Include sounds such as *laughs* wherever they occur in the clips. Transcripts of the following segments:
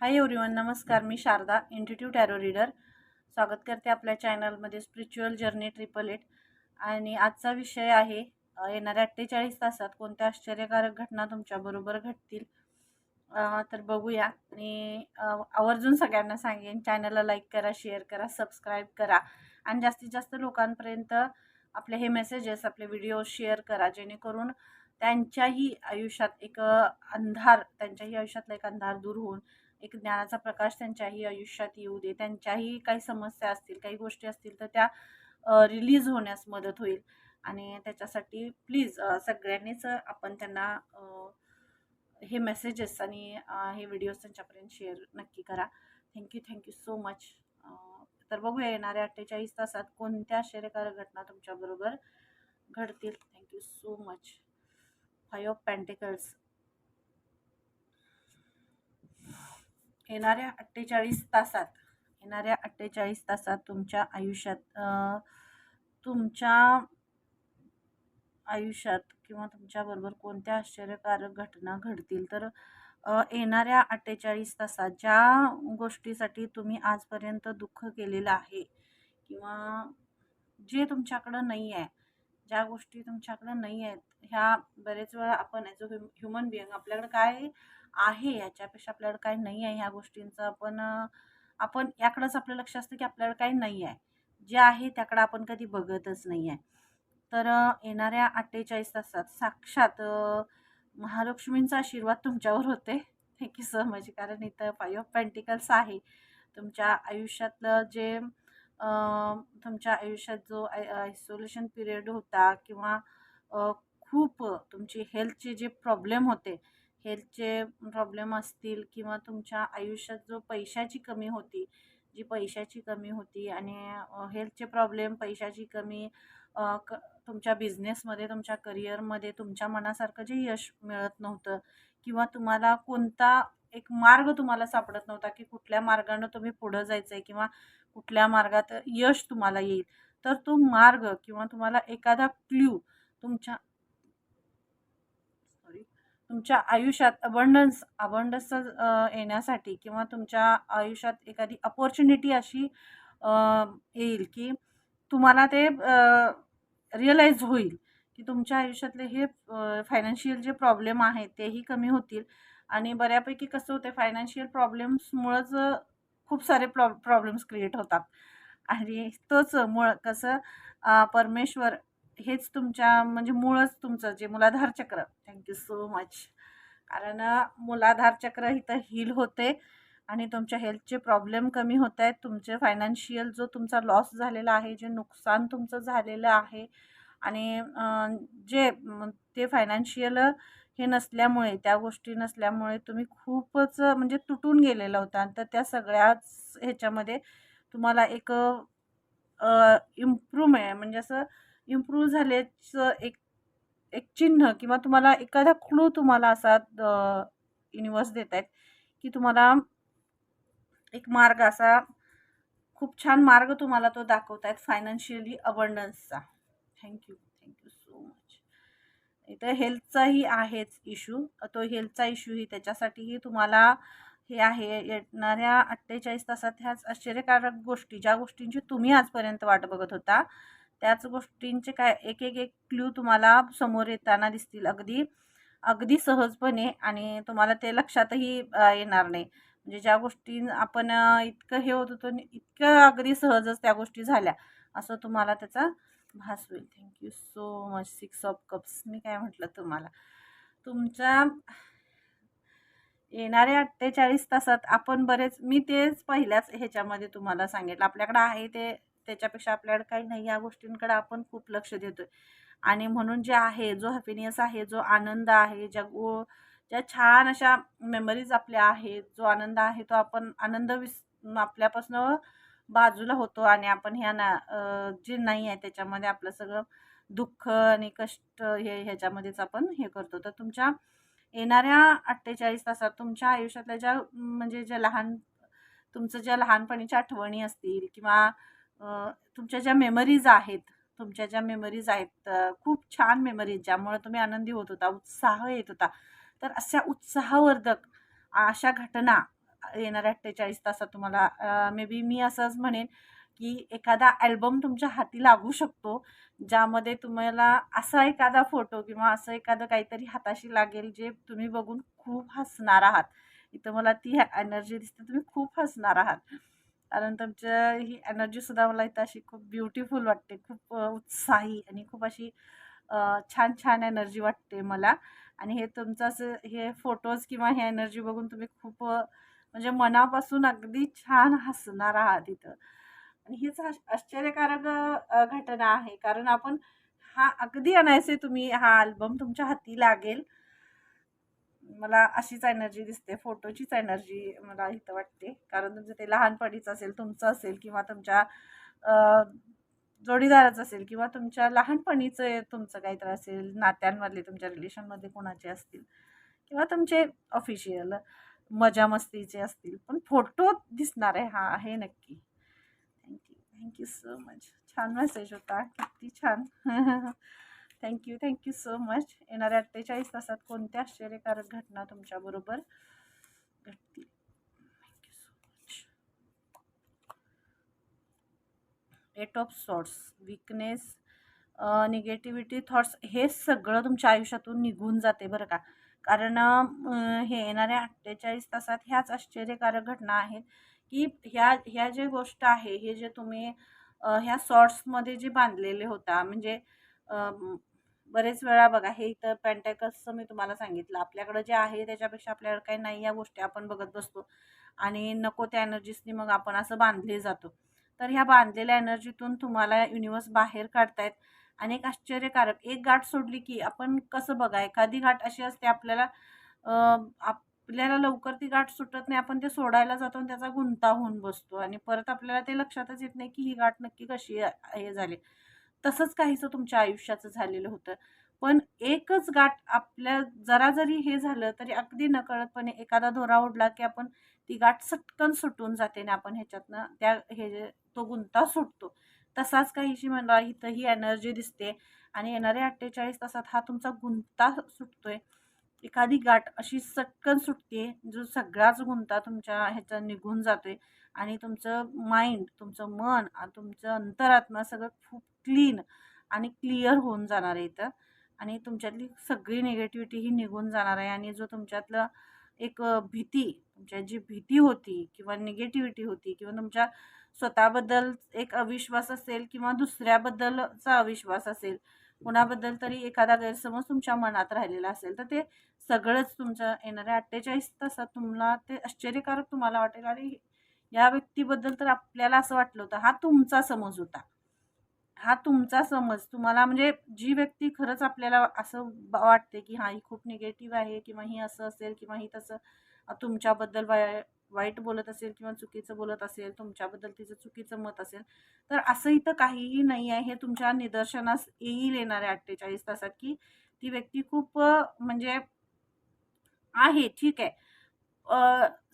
हाय everyone नमस्कार. मी Sharada institute arrow reader स्वागत करते आपल्या चॅनलमध्ये स्पिरिच्युअल जर्नी ट्रिपल एट आणि आजचा विषय आहे येणाऱ्या अठ्ठेचाळीस तासात कोणत्या आश्चर्यकारक घटना तुमच्याबरोबर घडतील तर बघूया. आणि आवर्जून सगळ्यांना सांगेन चॅनलला लाईक करा शेअर करा सबस्क्राईब करा. आणि जास्तीत जास्त लोकांपर्यंत आपले हे मेसेजेस आपले व्हिडिओ शेअर करा जेणेकरून त्यांच्याही आयुष्यात एक अंधार त्यांच्याही आयुष्यातला एक अंधार दूर होऊन एक ज्ञानाचा प्रकाश त्यांच्याही आयुष्यात येऊ दे त्यांच्याही काही समस्या असतील काही गोष्टी असतील तर त्या रिलीज होण्यास मदत होईल. आणि त्याच्यासाठी प्लीज सगळ्यांनीच आपण त्यांना हे मेसेजेस आणि हे व्हिडिओज त्यांच्यापर्यंत शेअर नक्की करा. थँक्यू थँक्यू सो मच तर बघूया येणाऱ्या अठ्ठेचाळीस तासात कोणत्या आश्चर्यकारक घटना तुमच्याबरोबर घडतील. Thank you so much five of pentacles येणाऱ्या अठ्ठेचाळीस तासात येणाऱ्या अठ्ठेचाळीस तासात तुमच्या आयुष्यात तुमच्या आयुष्यात किंवा तुमच्याबरोबर कोणत्या आश्चर्यकारक घटना घडतील? तर येणाऱ्या अठ्ठेचाळीस तासात ज्या गोष्टीसाठी तुम्ही आजपर्यंत दुःख केलेलं आहे किंवा जे तुमच्याकडं नाही आहे ज्या गोष्टी तुमच्याकडं नाही आहेत ह्या बरेच वेळा आपण ॲज अ ह्युमन बिईंग आपल्याकडं काय आहे याच्यापेक्षा आपल्याकडं काय नाही आहे ह्या गोष्टींचं. आपण आपण याकडंच आपलं लक्ष असतं की आपल्याकडं काही नाही आहे. जे आहे त्याकडं आपण कधी बघतच नाही आहे. तर येणाऱ्या अठ्ठेचाळीस तासात साक्षात महालक्ष्मींचा आशीर्वाद तुमच्यावर होते की सो मच कारण इथं फाईव्ह ऑफ पेंटिकल्स आहे. तुमच्या आयुष्यातलं जे तुमच्या आयुष्यात जो आयसोलेशन पिरियड होता किंवा खूप तुमची हेल्थचे जे प्रॉब्लेम होते हेल्थचे प्रॉब्लेम असतील किंवा तुमच्या आयुष्यात जो पैशाची कमी होती जी पैशाची कमी होती आणि हेल्थचे प्रॉब्लेम पैशाची कमी क तुमच्या बिझनेसमध्ये तुमच्या करिअरमध्ये तुमच्या मनासारखं जे यश मिळत नव्हतं किंवा तुम्हाला कोणता एक मार्ग तुम्हाला सापडत नव्हता की कुठल्या मार्गानं तुम्ही पुढं जायचं आहे किंवा कुठल्या मार्गात यश तुम्हाला येईल तर तो मार्ग किंवा तुम्हाला एखादा क्ल्यू तुमच्या तुमच्या आयुष्यात अबंडन्स अबंडन्स येण्यासाठी किंवा तुमच्या आयुष्यात एखादी अपॉर्च्युनिटी अशी येईल की तुम्हाला ते रिअलाईज होईल की तुमच्या आयुष्यातले हे फायनान्शियल जे प्रॉब्लेम आहेत तेही कमी होतील. आणि बऱ्यापैकी कसं होतं फायनान्शियल प्रॉब्लेम्समुळंच खूप सारे प्रॉ प्रॉब्लेम्स क्रिएट होतात. आणि तोच मुळ कसं परमेश्वर हेच तुमच्या म्हणजे मूळच तुमचं जे मुलाधार चक्र. थँक्यू सो मच कारण मुलाधार चक्र इथं हील होते आणि तुमच्या हेल्थचे प्रॉब्लेम कमी होत आहेत तुमचे फायनान्शियल जो तुमचा लॉस झालेला आहे जे नुकसान तुमचं झालेलं आहे आणि जे ते फायनान्शियल हे नसल्यामुळे त्या गोष्टी नसल्यामुळे तुम्ही खूपच म्हणजे तुटून गेलेला होता. तर त्या सगळ्याच ह्याच्यामध्ये तुम्हाला एक इम्प्रूव्ह म्हणजे असं इम्प्रूव्ह झाल्याचं एक एक चिन्ह किंवा तुम्हाला एखादा क्लू तुम्हाला असा युनिवर्स देत आहेत की तुम्हाला एक मार्ग असा खूप छान मार्ग तुम्हाला तो दाखवत आहेत financially अबंडन्सचा thank you thank you so much इथं हेल्थचाही आहेच इश्यू तो हेल्थचा इश्यूही त्याच्यासाठीही तुम्हाला हे आहे. येणाऱ्या अठ्ठेचाळीस तासात ह्याच आश्चर्यकारक गोष्टी ज्या गोष्टींची तुम्ही आजपर्यंत वाट बघत होता त्याच गोष्टींचे काय एक एक एक क्ल्यू तुम्हाला समोर येताना दिसतील. अगदी अगदी सहजपणे आणि तुम्हाला ते लक्षातही येणार नाही. म्हणजे ज्या गोष्टी आपण इतकं हे होत होतो इतकं अगदी सहजच त्या गोष्टी झाल्या असं तुम्हाला त्याचा भास होईल. Thank you so much six of cups मी काय म्हटलं तुम्हाला? तुमच्या येणाऱ्या अठ्ठेचाळीस तासात आपण बरेच मी तेच पहिल्याच ह्याच्यामध्ये तुम्हाला सांगितलं. आपल्याकडं आहे ते त्याच्यापेक्षा आपल्याकडे काही नाही. या गोष्टींकडे आपण खूप लक्ष देतोय. आणि म्हणून जे आहे जो हॅपीनेस आहे जो आनंद आहे ज्या गो ज्या छान अशा मेमरीज आपल्या आहेत जो आनंद आहे तो आपण आनंद विस आपल्यापासून बाजूला होतो आणि आपण ह्या ना जे नाही आहे त्याच्यामध्ये आपलं सगळं दुःख आणि कष्ट हे ह्याच्यामध्येच आपण हे करतो. तर तुमच्या येणाऱ्या अठ्ठेचाळीस तासात तुमच्या आयुष्यातल्या ज्या म्हणजे ज्या लहान तुमचं ज्या लहानपणीच्या आठवणी असतील किंवा तुमच्या ज्या मेमरीज आहेत तुमच्या ज्या मेमरीज आहेत खूप छान मेमरीज ज्यामुळे तुम्ही आनंदी होत होता उत्साह येत होता. तर अशा उत्साहवर्धक अशा घटना येणाऱ्या अठ्ठेचाळीस तासात तुम्हाला मे बी मी असंच म्हणेन की एखादा अल्बम तुमच्या हाती लागू शकतो ज्यामध्ये तुम्हाला असा एखादा फोटो किंवा असं एखादं काहीतरी हाताशी लागेल जे तुम्ही बघून खूप हसणार आहात. इथं मला ती एनर्जी दिसते तुम्ही खूप हसणार आहात. कारण तुमच्या ही एनर्जीसुद्धा मला इथं अशी खूप ब्युटिफुल वाटते. खूप उत्साही आणि खूप अशी छान छान एनर्जी वाटते मला. आणि हे तुमचं असं हे फोटोज किंवा हे एनर्जी बघून तुम्ही खूप म्हणजे मनापासून अगदी छान हसणार आहात इथं. आणि हीच आश्चर्यकारक घटना आहे. कारण आपण हा अगदी आणायचे तुम्ही हा अल्बम तुमच्या हाती लागेल. मला अशीच एनर्जी दिसते फोटोचीच एनर्जी मला इथं वाटते. कारण तुमचं ते लहानपणीचं असेल तुमचं असेल किंवा तुमच्या जोडीदाराचं असेल किंवा तुमच्या लहानपणीचं तुमचं काहीतरी असेल नात्यांमधले तुमच्या रिलेशनमध्ये कोणाचे असतील किंवा तुमचे ऑफिशियल मजा मस्तीचे असतील. पण फोटो दिसणार आहे हा आहे नक्की. Thank you thank you so much छान मेसेज होता. किती छान. *laughs* थँक्यू थँक्यू सो मच येणाऱ्या अठ्ठेचाळीस तासात कोणत्या आश्चर्यकारक घटना तुमच्याबरोबर घडतील? Thank you so much eight of swords weakness negativity thoughts हे सगळं तुमच्या आयुष्यातून निघून जाते बरं का. कारण हे येणाऱ्या अठ्ठेचाळीस तासात ह्याच आश्चर्यकारक घटना आहेत की ह्या ह्या जे गोष्ट आहे हे जे तुम्ही ह्या शॉर्ट्समध्ये जे बांधलेले होता म्हणजे बरेच वेळा बघा हे इथं पॅन्टॅकसचं मी तुम्हाला सांगितलं. आपल्याकडं जे आहे त्याच्यापेक्षा आपल्याकडं काही नाही या गोष्टी आपण बघत बसतो. आणि नको त्या एनर्जीसनी मग आपण असं बांधले जातो. तर ह्या बांधलेल्या एनर्जीतून तुम्हाला युनिवर्स बाहेर काढतायत. आणि एक आश्चर्यकारक एक गाठ सोडली की आपण कसं बघा एखादी गाठ अशी असते आपल्याला आपल्याला लवकर ती गाठ सुटत नाही. आपण ते सोडायला जातो आणि त्याचा गुंता होऊन बसतो. आणि परत आपल्याला ते लक्षातच येत नाही की ही गाठ नक्की कशी हे झाली. तसंच काहीसं तुमच्या आयुष्याचं झालेलं होतं. पण एकच गाठ आपल्या जरा जरी हे झालं तरी अगदी नकळतपणे एखादा दोरा उडला की आपण ती गाठ सटकन सुटून जाते आणि आपण ह्याच्यातनं त्या हे जे तो गुंता सुटतो. तसाच काहीशी म्हणा इथं ही एनर्जी दिसते आणि येणारे अठ्ठेचाळीस तासात हा तुमचा गुंता सुटतोय. एखादी गाठ अशी सटकन सुटते जो सगळाच गुंता तुमच्या ह्याचा निघून जातोय आणि तुमचं माइंड तुमचं मन तुमचं अंतरात्मा सगळं खूप क्लीन आणि क्लिअर होऊन जाणार आहे इथं. आणि तुमच्यातली सगळी निगेटिव्हिटी ही निघून जाणार आहे. आणि जो तुमच्यातलं एक भीती तुमच्या जी भीती होती किंवा निगेटिव्हिटी होती किंवा तुमच्या स्वतःबद्दल एक अविश्वास असेल किंवा दुसऱ्याबद्दलचा अविश्वास असेल कुणाबद्दल तरी एखादा गैरसमज तुमच्या मनात राहिलेला असेल तर ते सगळंच तुमचं येणाऱ्या अठ्ठेचाळीस तासात तुम्हाला ते आश्चर्यकारक तुम्हाला वाटेल. आणि या व्यक्तीबद्दल तर आपल्याला असं वाटलं होतं हा तुमचा समज होता. हा तुमचा समज. तुम्हाला म्हणजे जी व्यक्ती खरंच आपल्याला असं वाटते की हा ही खूप निगेटिव्ह आहे किंवा ही असं असेल किंवा ही तसं तुमच्याबद्दल वाय वाईट बोलत असेल किंवा चुकीचं बोलत असेल तुमच्याबद्दल तिचं चुकीचं मत असेल तर असं इथं काहीही नाही आहे. हे तुमच्या निदर्शनास येईल येणाऱ्या अठ्ठेचाळीस तासात की ती व्यक्ती खूप म्हणजे आहे ठीक आहे.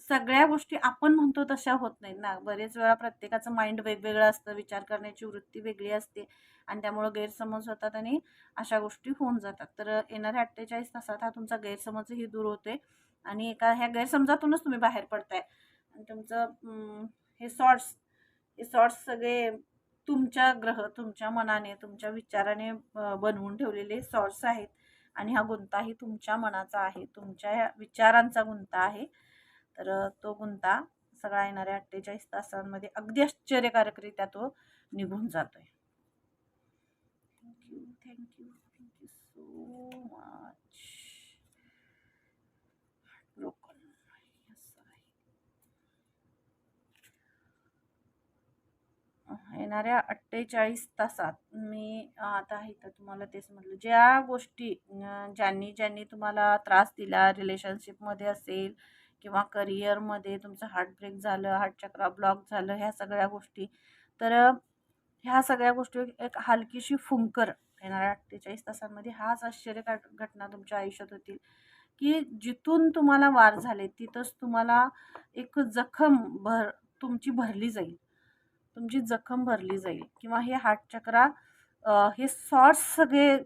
सगळ्या गोष्टी आपण म्हणतो तशा होत नाहीत ना. बरेच वेळा प्रत्येकाचं माइंड वेगवेगळं असतं विचार करण्याची वृत्ती वेगळी असते आणि त्यामुळं गैरसमज होतात आणि अशा गोष्टी होऊन जातात. तर येणाऱ्या अठ्ठेचाळीस तासात हा तुमचा गैरसमजही दूर होते आणि एका ह्या गैरसमजातूनच तुम्ही बाहेर पडताय. आणि तुमचं हे शॉर्ट्स हे शॉर्ट्स सगळे तुमच्या ग्रह तुमच्या मनाने तुमच्या विचाराने बनवून ठेवलेले शॉर्ट्स आहेत. आणि हा गुंताही तुमच्या मनाचा आहे. तुमच्या विचारांचा गुंता आहे. तर तो गुंता सगळा येणाऱ्या अठ्ठेचाळीस तासांमध्ये अगदी आश्चर्यकारकरित्या तो निघून जातोय. Thank you thank you thank you so much येणाऱ्या अठ्ठेचाळीस तासात मी आता इथं तुम्हाला तेच म्हटलं ज्या गोष्टी ज्यांनी ज्यांनी तुम्हाला त्रास दिला रिलेशनशिपमध्ये असेल किंवा करिअरमध्ये तुमचं हार्टब्रेक झालं हार्टचक्रा ब्लॉक झालं ह्या सगळ्या गोष्टी तर ह्या सगळ्या गोष्टी एक हलकीशी फुंकर येणाऱ्या अठ्ठेचाळीस तासांमध्ये हाच आश्चर्य घटना तुमच्या आयुष्यात होतील. की जिथून तुम्हाला वार झाले तिथंच तुम्हाला एक जखम भर तुमची भरली जाईल. तुमची जखम भरली जाईल किंवा हे हार्टचक्रा हे सॉर्ट्स सगळे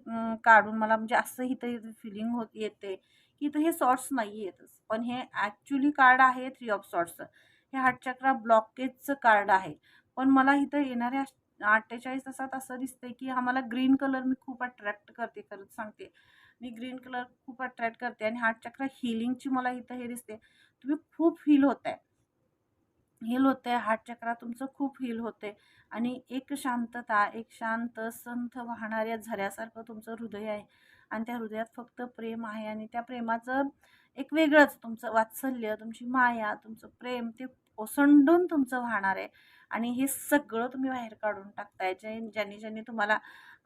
काढून मला म्हणजे असं इथं फिलिंग होत येते की इथं हे सॉर्ट्स नाही येतच पण हे ॲक्च्युली कार्ड आहे थ्री ऑफ सॉर्ट्सचं हे हार्ट चक्रा ब्लॉकेजचं कार्ड आहे. पण मला इथं येणाऱ्या अठ्ठेचाळीस तासात असं दिसतंय की हा मला ग्रीन कलर मी खूप अट्रॅक्ट करते खरंच सांगते. मी ग्रीन कलर खूप अट्रॅक्ट करते आणि हार्ट चक्र हिलिंगची मला इथं हे दिसते. तुम्ही खूप फील होत आहे हील होते हार्ट चक्रा तुमचं खूप हील होते आणि एक शांतता एक शांत संथ वाहणाऱ्या झऱ्यासारखं तुमचं हृदय आहे. आणि त्या हृदयात फक्त प्रेम आहे. आणि त्या प्रेमाचं एक वेगळंच तुमचं वात्सल्य तुमची माया तुमचं प्रेम ते ओसंडून तुमचं वाहणार आहे. आणि हे सगळं तुम्ही बाहेर काढून टाकताय. जे ज्यांनी ज्यांनी तुम्हाला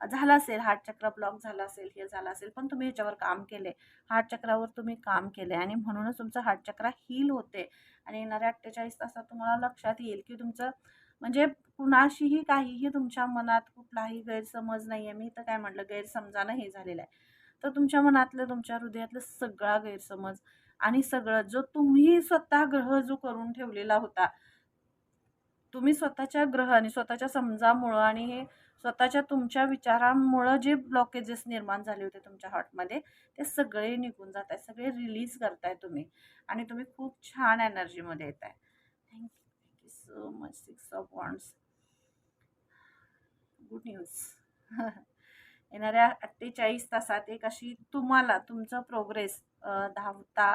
झाला असेल हार्ट चक्र ब्लॉक झाला असेल हे झालं असेल पण तुम्ही ह्याच्यावर काम केले. हार्ट चक्रावर तुम्ही काम केले आणि म्हणूनच तुमचं हार्ट चक्र हील होते. आणि येणाऱ्या अठ्ठेचाळीस तासात तुम्हाला लक्षात येईल की तुमचं म्हणजे कुणाशीही काहीही तुमच्या मनात कुठलाही गैरसमज नाही आहे मी तर काय म्हटलं? गैरसमजानं हे झालेलं आहे. तर तुमच्या मनातलं तुमच्या हृदयातलं सगळा गैरसमज आणि सगळं जो तुम्ही स्वतः ग्रह जो करून ठेवलेला होता तुम्ही स्वतःच्या ग्रह आणि स्वतःच्या समजामुळं आणि हे स्वतःच्या तुमच्या विचारांमुळं जे ब्लॉकेजेस निर्माण झाले होते तुमच्या हार्टमध्ये ते सगळे निघून जात आहे सगळे रिलीज करताय तुम्ही. आणि तुम्ही खूप छान एनर्जीमध्ये येत आहे. Thank you thank you so much six of wands good news येणाऱ्या अठ्ठेचाळीस तासात एक अशी तुम्हाला तुमचं प्रोग्रेस धावता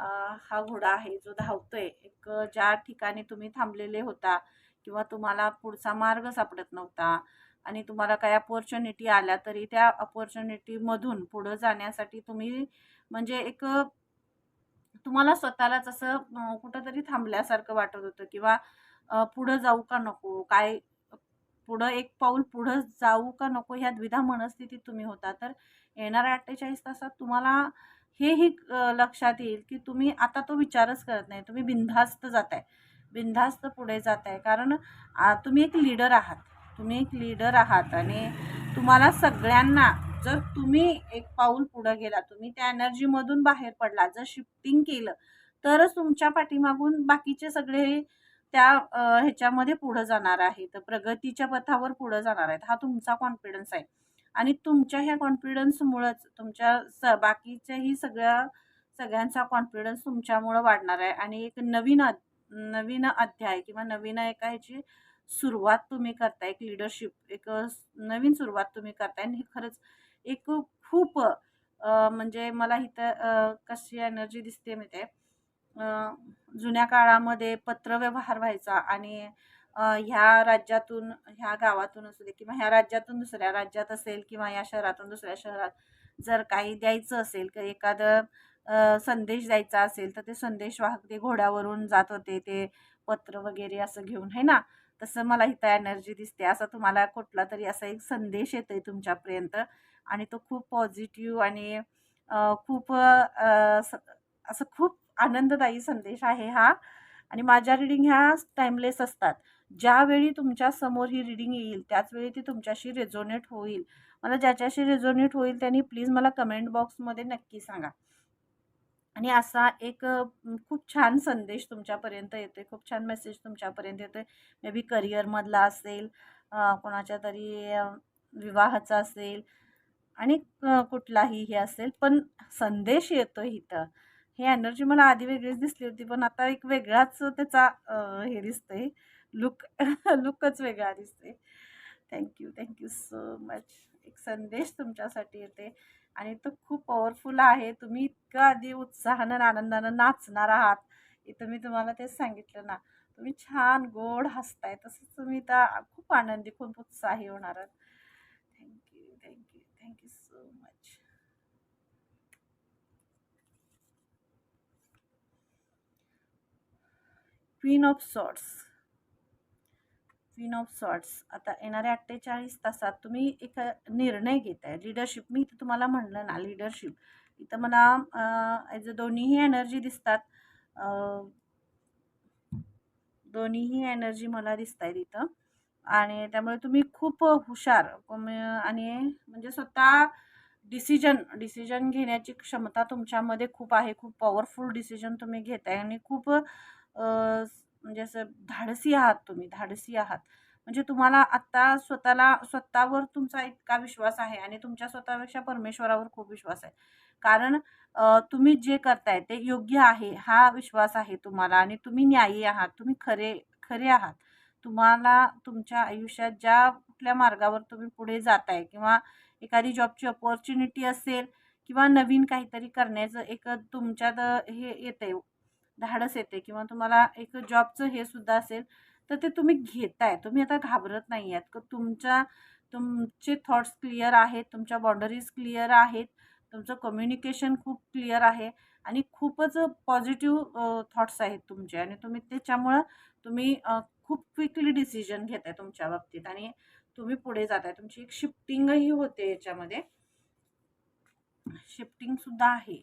हा घोडा आहे जो धावतोय. एक ज्या ठिकाणी तुम्ही थांबलेले होता किंवा तुम्हाला पुढचा मार्ग सापडत नव्हता आणि तुम्हाला काही अपॉर्च्युनिटी आल्या तरी त्या अपॉर्च्युनिटीमधून पुढं जाण्यासाठी तुम्ही म्हणजे एक तुम्हाला स्वतःलाच असं कुठंतरी थांबल्यासारखं वाटत होतं किंवा पुढं जाऊ का नको? काय पुढं एक पाऊल पुढं जाऊ का नको? ह्या द्विधा मनस्थितीत तुम्ही होता. तर येणाऱ्या अठ्ठेचाळीस तासात तुम्हाला हेही लक्षात येईल की तुम्ही आता तो विचारच करत नाही. तुम्ही बिनधास्त जात आहे बिनधास्त पुढे जात आहे कारण तुम्ही एक लीडर आहात. तुम्ही एक लीडर आहात आणि तुम्हाला सगळ्यांना जर तुम्ही एक पाऊल पुढं गेला तुम्ही त्या एनर्जीमधून बाहेर पडला जर शिफ्टिंग केलं तरच तुमच्या पाठीमागून बाकीचे सगळे त्या ह्याच्यामध्ये पुढं जाणार आहेत. प्रगतीच्या पथावर पुढं जाणार आहेत. हा तुमचा कॉन्फिडन्स आहे. आणि तुमच्या ह्या कॉन्फिडन्समुळंच तुमच्या स बाकीच्याही सगळ्या सगळ्यांचा कॉन्फिडन्स तुमच्यामुळं वाढणार आहे. आणि एक नवीन नवीन अध्याय किंवा नवीन एका ह्याची सुरुवात तुम्ही करताय एक लिडरशिप एक नवीन सुरुवात तुम्ही करताय. आणि हे खरंच एक खूप म्हणजे मला इथं कशी एनर्जी दिसते माहिती जुन्या काळामध्ये पत्रव्यवहार व्हायचा आणि ह्या राज्यातून ह्या गावातून असू दे किंवा ह्या राज्यातून दुसऱ्या राज्यात असेल किंवा या शहरातून दुसऱ्या शहरात जर काही द्यायचं असेल तर एखादं संदेश द्यायचा असेल तर ते संदेश वाहक ते घोड्यावरून जात होते ते पत्र वगैरे असं घेऊन आहे ना? तसं मला इथं एनर्जी दिसते. असा तुम्हाला कुठला तरी असा एक संदेश येतो आहे तुमच्यापर्यंत आणि तो खूप पॉझिटिव्ह आणि खूप असं खूप आनंददायी संदेश आहे हा. आणि माझ्या रिडिंग ह्या टाइमलेस असतात. ज्यावेळी तुमच्यासमोर ही रिडिंग येईल त्याचवेळी ती तुमच्याशी रेझोनेट होईल. मला ज्याच्याशी रेझोनेट होईल त्यांनी प्लीज मला कमेंट बॉक्समध्ये नक्की सांगा. आणि असा एक खूप छान संदेश तुमच्यापर्यंत येतो आहे खूप छान मेसेज तुमच्यापर्यंत येतो आहे मे बी करिअरमधला असेल कोणाच्या तरी विवाहाचा असेल आणि कुठलाही हे असेल. पण संदेश येतो इथं. हे एनर्जी मला आधी वेगळीच दिसली होती पण आता एक वेगळाच त्याचा हे दिसतंय. लुक *laughs* लुकच वेगळा दिसते थँक्यू थँक्यू सो मच एक संदेश तुमच्यासाठी येते. आणि तो खूप पॉवरफुल आहे. तुम्ही इतकं आधी उत्साहानं आनंदानं नाचणार आहात इथं मी तुम्हाला तेच सांगितलं ना. तुम्ही छान गोड हसताय. तसंच तुम्ही तर खूप आनंदी खूप उत्साही होणार आहात. Thank you thank you thank you so much queen of sorts queen of sorts आता येणाऱ्या अठ्ठेचाळीस तासात तुम्ही एक निर्णय घेत आहे लिडरशिप मी इथं तुम्हाला म्हणलं ना लिडरशिप इथं मला ॲज अ दोन्हीही एनर्जी दिसतात दोन्हीही एनर्जी मला दिसत आहेत इथं. आणि त्यामुळे तुम्ही खूप हुशार आणि म्हणजे स्वतः डिसिजन डिसिजन घेण्याची क्षमता तुमच्यामध्ये खूप आहे. खूप पॉवरफुल डिसिजन तुम्ही घेताय आणि खूप म्हणजे असं धाडसी आहात तुम्ही धाडसी आहात. म्हणजे तुम्हाला आत्ता स्वतःला स्वतःवर तुमचा इतका विश्वास आहे आणि तुमच्या स्वतःपेक्षा परमेश्वरावर खूप विश्वास आहे. कारण तुम्ही जे करताय ते योग्य आहे हा विश्वास आहे तुम्हाला आणि तुम्ही न्यायी आहात तुम्ही खरे खरे आहात. तुम्हाला तुमच्या आयुष्यात ज्या कुठल्या मार्गावर तुम्ही पुढे जाताय किंवा एखादी जॉबची अपॉर्च्युनिटी असेल किंवा नवीन काहीतरी करण्याचं एक तुमच्यात हे येते धाडस येते किंवा तुम्हाला एक जॉबचं हे सुद्धा असेल तर ते तुम्ही घेताय. तुम्ही आता घाबरत नाही आहेत तुमच्या तुमचे थॉट्स क्लिअर आहेत तुमच्या बाउंडरीज क्लिअर आहेत तुमचं कम्युनिकेशन खूप क्लिअर आहे आणि खूपच पॉझिटिव्ह थॉट्स आहेत तुमचे आणि तुम्ही त्याच्यामुळं तुम्ही खूप क्विकली डिसिजन घेताय तुमच्या बाबतीत आणि तुम्ही पुढे जाताय. तुमची एक शिफ्टिंगही होते याच्यामध्ये. शिफ्टिंग सुद्धा आहे.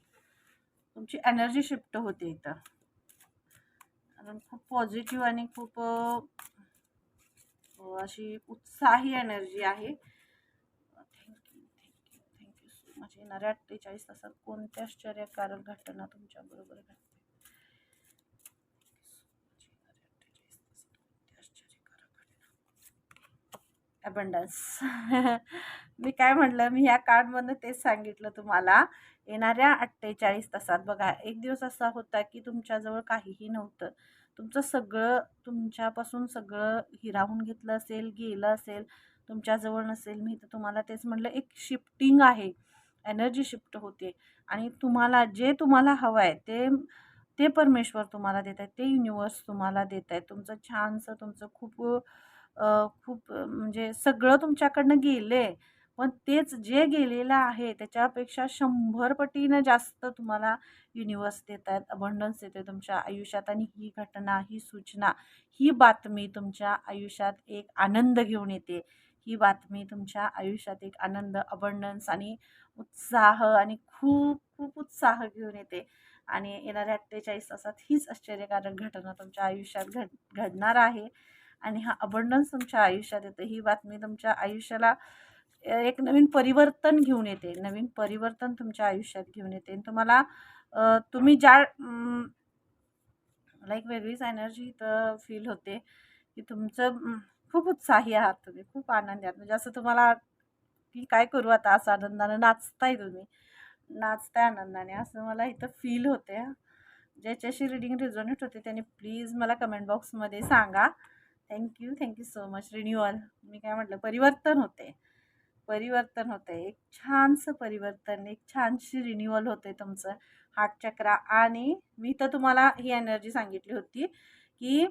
तुमची एनर्जी शिफ्ट होते इथं. कारण खूप पॉझिटिव्ह आणि खूप अशी उत्साही एनर्जी आहे. Thank you thank you thank you so much येणाऱ्या अठ्ठेचाळीस तासात कोणत्या आश्चर्यकारक घटना तुमच्याबरोबर घडते? अबंडन्स *laughs* मी काय म्हटलं? मी ह्या कार्डमधनं तेच सांगितलं तुम्हाला. येणाऱ्या अठ्ठेचाळीस तासात बघा एक दिवस असा होता की तुमच्याजवळ काहीही नव्हतं. तुमचं सगळं तुमच्यापासून सगळं हिरावून घेतलं असेल गेलं असेल तुमच्याजवळ नसेल मी तर तुम्हाला तेच म्हटलं एक शिफ्टिंग आहे. एनर्जी शिफ्ट होते. आणि तुम्हाला जे तुम्हाला हवं आहे ते ते परमेश्वर तुम्हाला देत आहे ते युनिवर्स तुम्हाला देत आहे तुमचं छानसं तुमचं खूप खूप म्हणजे सगळं तुमच्याकडनं गेलं आहे पण तेच जे गेलेलं आहे त्याच्यापेक्षा शंभर पटीनं जास्त तुम्हाला युनिवर्स देत आहेत अबंडन्स देते तुमच्या आयुष्यात. आणि ही घटना ही सूचना ही बातमी तुमच्या आयुष्यात एक आनंद घेऊन येते. ही बातमी तुमच्या आयुष्यात एक आनंद अबंडन्स आणि उत्साह आणि खूप खूप उत्साह घेऊन येते. आणि येणाऱ्या अठ्ठेचाळीस तासात हीच आश्चर्यकारक घटना तुमच्या आयुष्यात घड घडणार आहे. आणि हा अबंडन्स तुमच्या आयुष्यात येतं. ही बातमी तुमच्या आयुष्याला एक नवीन परिवर्तन घेऊन येते नवीन परिवर्तन तुमच्या आयुष्यात घेऊन येते. आणि तुम्हाला तुम्ही ज्या मला एक वेगळीच एनर्जी इथं फील होते की तुमचं खूप उत्साही आहात तुम्ही खूप आनंदी आहात. म्हणजे असं तुम्हाला की काय करू आता असं आनंदानं नाचताय तुम्ही. नाचताय आनंदाने. असं मला इथं फील होते ज्याच्याशी रिडिंग रिझोनेट होते त्याने प्लीज मला कमेंट बॉक्समध्ये सांगा. Thank you thank you so much renewal मी काय म्हटलं परिवर्तन होते. परिवर्तन होतं एक छानसं परिवर्तन एक छानशी रिन्युअल होते तुमचं हार्ट चक्रा. आणि मी तर तुम्हाला ही एनर्जी सांगितली होती की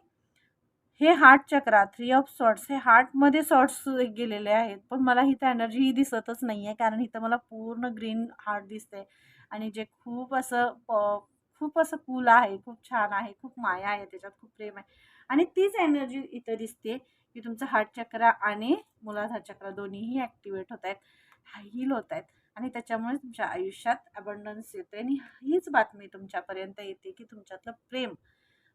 हे heart chakra three of sorts हे हार्टमध्ये सॉर्ट्स गेलेले आहेत. पण मला इथं एनर्जी ही दिसतच नाही आहे कारण इथं मला पूर्ण ग्रीन हार्ट दिसते आणि जे खूप असं खूप असं कूल आहे खूप छान आहे खूप माया आहे त्याच्यात खूप प्रेम आहे. आणि तीच एनर्जी इथं दिसते की तुमचं हार्ट चक्र आणि मुलाधार चक्र दोन्हीही ॲक्टिवेट होत आहेत हील होत आहेत. आणि त्याच्यामुळे तुमच्या आयुष्यात अबंडन्स येते आणि हीच बातमी तुमच्यापर्यंत येते की तुमच्यातलं प्रेम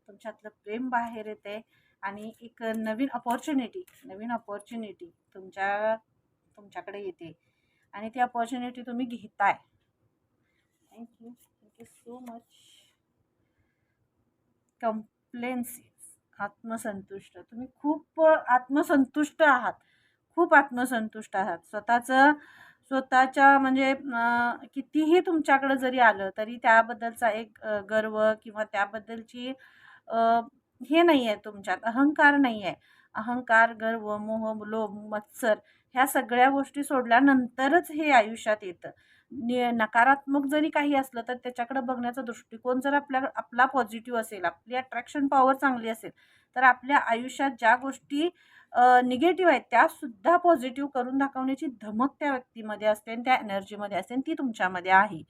तुमच्यातलं प्रेम बाहेर येते आणि एक नवीन अपॉर्च्युनिटी नवीन अपॉर्च्युनिटी तुमच्या तुमच्याकडे येते. आणि ती अपॉर्च्युनिटी तुम्ही घेताय. Thank you thank you so much complacency आत्मसंतुष्ट. तुम्ही खूप आत्मसंतुष्ट आहात. खूप आत्मसंतुष्ट आहात. स्वतःचं स्वतःच्या म्हणजे कितीही तुमच्याकडं जरी आलं तरी त्याबद्दलचा एक गर्व किंवा त्याबद्दलची हे नाही आहे तुमच्यात. अहंकार नाही आहे अहंकार गर्व मोह लोभ मत्सर ह्या सगळ्या गोष्टी सोडल्यानंतरच हे आयुष्यात येतं. नकारात्मक जरी काही असलं तर त्याच्याकडं बघण्याचा दृष्टिकोन जर आपल्या आपला पॉझिटिव्ह असेल आपली अट्रॅक्शन पॉवर चांगली असेल तर आपल्या आयुष्यात ज्या गोष्टी निगेटिव्ह आहेत त्यासुद्धा पॉझिटिव्ह करून दाखवण्याची धमक त्या व्यक्तीमध्ये असते आणि त्या एनर्जीमध्ये असते आणि ती तुमच्यामध्ये आहे.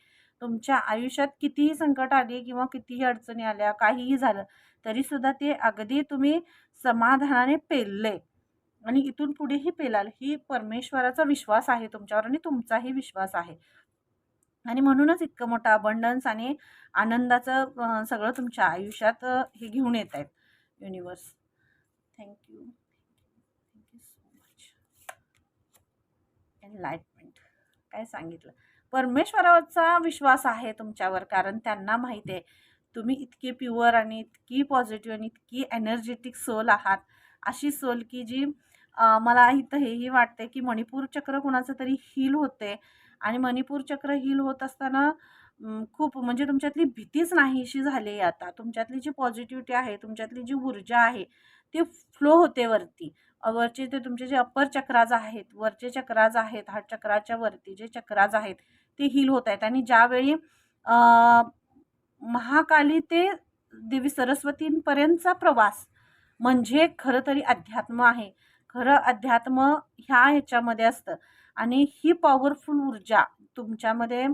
तुमच्या आयुष्यात कितीही संकट आली किंवा कितीही अडचणी आल्या काहीही झालं तरीसुद्धा ते अगदी तुम्ही समाधानाने पेलले आणि इथून पुढेही पेलाल ही परमेश्वराचा विश्वास आहे तुमच्यावर आणि तुमचाही विश्वास आहे. आणि म्हणूनच इतकं मोठं अबंडन्स आणि आनंदाचं सगळं तुमच्या आयुष्यात हे घेऊन येत आहेत. Universe thank you thank you so much enlightenment काय सांगितलं? परमेश्वरावरचा विश्वास आहे तुमच्यावर कारण त्यांना माहिती आहे. तुम्ही इतके प्युअर आणि इतकी पॉझिटिव्ह आणि इतकी एनर्जेटिक सोल आहात. अशी सोल की जी मला इथं हेही वाटते की मणिपूर चक्र कुणाचं तरी हील होते आणि मणिपूर चक्र हील होत असताना खूप म्हणजे तुमच्यातली भीतीच नाहीशी झाली आहे आता. तुमच्यातली जी पॉझिटिव्हिटी आहे तुमच्यातली जी ऊर्जा आहे ती फ्लो होते वरती. वरचे ते तुमचे जे अप्पर चक्राज आहेत वरचे चक्राज आहेत हा चक्राच्या वरती जे चक्राज आहेत ते हील होत आहेत. आणि ज्यावेळी महाकाली ते देवी सरस्वतींपर्यंतचा प्रवास म्हणजे खरं तरी अध्यात्म आहे. खरं अध्यात्म ह्या ह्याच्यामध्ये असतं. आणि ही पॉवरफुल ऊर्जा तुमच्यामध्ये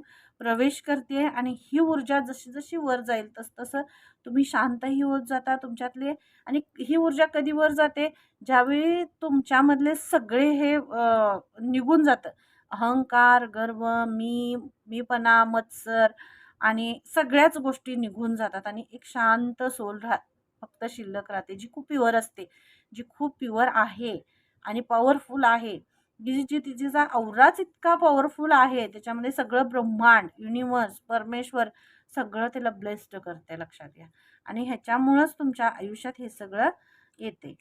प्रवेश करते आणि ही ऊर्जा जशी जशी वर जाईल तस तसं तुम्ही शांतही होत जाता तुमच्यातले आणि ही ऊर्जा कधी वर जाते? ज्यावेळी तुमच्यामधले सगळे हे निघून जातं. अहंकार गर्व मी मीपणा मत्सर आणि सगळ्याच गोष्टी निघून जातात आणि एक शांत सोल राह फक्त शिल्लक राहते जी खूप प्युअर असते जी खूप प्युअर आहे आणि पॉवरफुल आहे. जी तिचा औराच इतका पॉवरफुल आहे. त्याच्यामध्ये सगळं ब्रह्मांड युनिवर्स परमेश्वर सगळं तिला ब्लेस्ड करते लक्षात घ्या. आणि ह्याच्यामुळंच तुमच्या आयुष्यात हे सगळं येते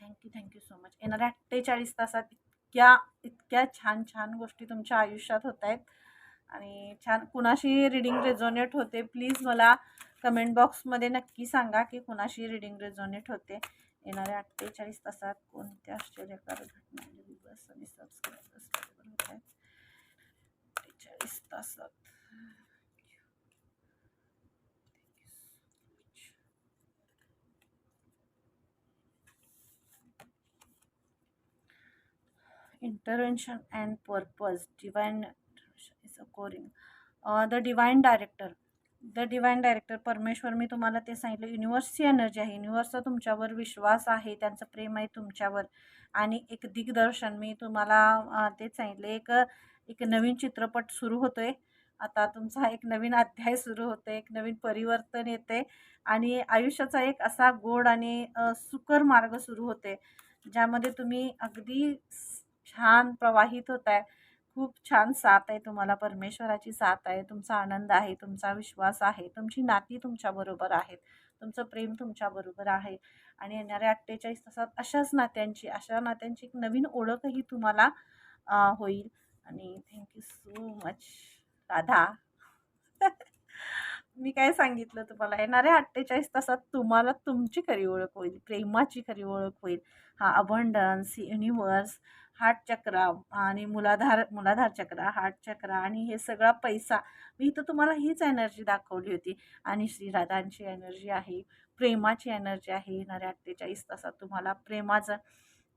थँक्यू थँक्यू सो मच येणाऱ्या अठ्ठेचाळीस तासात इतक्या इतक्या छान छान गोष्टी तुमच्या आयुष्यात होत आहेत. आणि छान कुणाशी रिडिंग रेझोनेट होते प्लीज मला कमेंट बॉक्समध्ये नक्की सांगा की कुणाशी रिडिंग रेझोनेट होते. येणाऱ्या अठ्ठेचाळीस तासात कोणत्या आश्चर्यकारक घटना घडली जास्त आणि सातशे अठ्ठेचाळीस तासात. Intervention and purpose divine is according the divine director the divine director परमेश्वर मी तुम्हाला ते सांगितलं. युनिवर्सची एनर्जी आहे. युनिवर्सचा तुमच्यावर विश्वास आहे. त्यांचं प्रेम आहे तुमच्यावर. आणि एक दिग्दर्शन मी तुम्हाला तेच सांगितलं. एक एक नवीन चित्रपट सुरू होतो आहे आता तुमचा एक नवीन अध्याय सुरू होतो एक नवीन परिवर्तन येते आणि आयुष्याचा एक असा गोड आणि सुकर मार्ग सुरू होते ज्यामध्ये तुम्ही अगदी छान प्रवाहित होत आहे खूप छान साथ आहे तुम्हाला परमेश्वराची साथ आहे तुमचा आनंद आहे तुमचा विश्वास आहे तुमची नाती तुमच्याबरोबर आहेत तुमचं प्रेम तुमच्याबरोबर आहे आणि येणाऱ्या अठ्ठेचाळीस तासात अशाच नात्यांची अशा नात्यांची एक नवीन ओळखही तुम्हाला होईल. आणि thank you so much Radha. *laughs* मी काय सांगितलं तुम्हाला? येणाऱ्या अठ्ठेचाळीस तासात तुम्हाला तुमची खरी ओळख होईल प्रेमाची खरी ओळख होईल. हा अबंडन्स युनिवर्स हार्ट चक्र आणि मुलाधार मुलाधार चक्र हार्ट चक्र आणि हे सगळा पैसा. मी इथं तुम्हाला हीच एनर्जी दाखवली होती. आणि श्रीराधांची एनर्जी आहे प्रेमाची एनर्जी आहे येणाऱ्या अठ्ठेचाळीस तासात तुम्हाला प्रेमाचं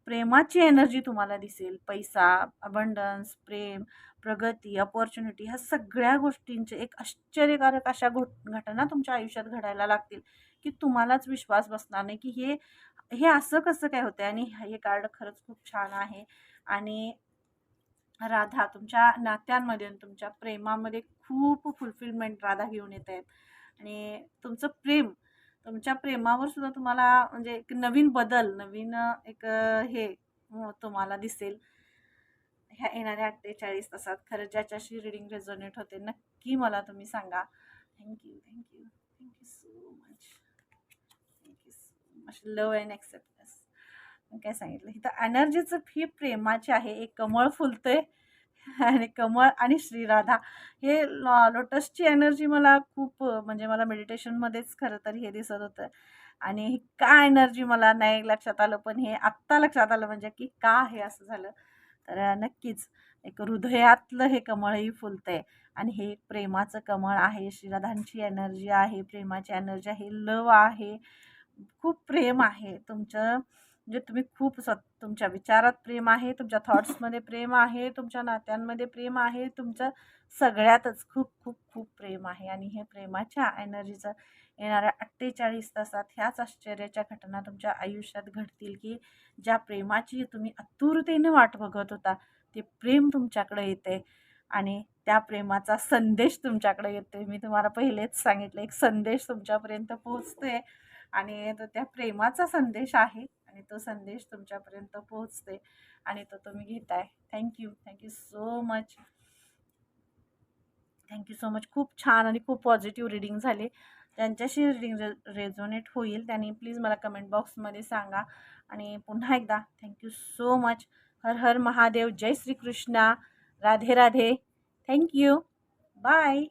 प्रेमाची एनर्जी तुम्हाला दिसेल. पैसा अबंडन्स प्रेम प्रगती अपॉर्च्युनिटी ह्या सगळ्या गोष्टींचे एक आश्चर्यकारक अशा घो घटना तुमच्या आयुष्यात घडायला लागतील की तुम्हालाच विश्वास बसणार नाही की हे हे असं कसं काय होतं आणि हे कार्ड खरंच खूप छान आहे. आणि राधा तुमच्या नात्यांमध्ये आणि तुमच्या प्रेमामध्ये खूप फुलफिलमेंट राधा घेऊन येत आहेत. आणि तुमचं प्रेम तुमच्या प्रेमावर सुद्धा तुम्हाला म्हणजे एक नवीन बदल नवीन एक हे तुम्हाला दिसेल. ह्या येणाऱ्या अठ्ठेचाळीस तासात खरं ज्याच्याशी रिडिंग रेझोनेट होते नक्की मला तुम्ही सांगा. Thank you thank you thank you so much thank you so much love and acceptance काय सांगितलं? इथं एनर्जीचं फी प्रेमाची आहे. एक कमळ फुलतंय *laughs* आणि कमळ आणि श्रीराधा हे लोटसची एनर्जी मला खूप म्हणजे मला मेडिटेशनमध्येच खरं तर हे दिसत होतं. आणि हे का एनर्जी मला नाही लक्षात आलं पण हे आत्ता लक्षात आलं म्हणजे की का हे असं झालं? तर नक्कीच एक हृदयातलं हे कमळही फुलतंय. आणि हे एक प्रेमाचं कमळ आहे. श्रीराधांची एनर्जी आहे. प्रेमाची एनर्जी आहे. लव आहे. खूप प्रेम आहे. तुमचं म्हणजे तुम्ही खूप स्व तुमच्या विचारात प्रेम आहे तुमच्या थॉट्समध्ये प्रेम आहे तुमच्या नात्यांमध्ये प्रेम आहे तुमचं सगळ्यातच खूप खूप खूप प्रेम आहे. आणि हे प्रेमाच्या एनर्जीचं येणाऱ्या अठ्ठेचाळीस तासात ह्याच आश्चर्याच्या घटना तुमच्या आयुष्यात घडतील की ज्या प्रेमाची तुम्ही आतुरतेने वाट बघत होता ते प्रेम तुमच्याकडे येते. आणि त्या प्रेमाचा संदेश तुमच्याकडे येते. मी तुम्हाला पहिलेच सांगितलं एक संदेश तुमच्यापर्यंत पोहोचते आणि तो त्या प्रेमाचा संदेश आहे. आणि तो संदेश तुमच्यापर्यंत पोहोचते आणि तो तुम्ही घेताय. Thank you thank you so much thank you so much खूप छान आणि खूप पॉझिटिव्ह रिडिंग झाले. ज्यांच्याशी रिडिंग रे रेझोनेट होईल. त्यांनी प्लीज मला कमेंट बॉक्समध्ये सांगा. आणि पुन्हा एकदा थँक्यू सो मच हर हर महादेव. जय Shrikrishna. Radhe Radhe. Thank you bye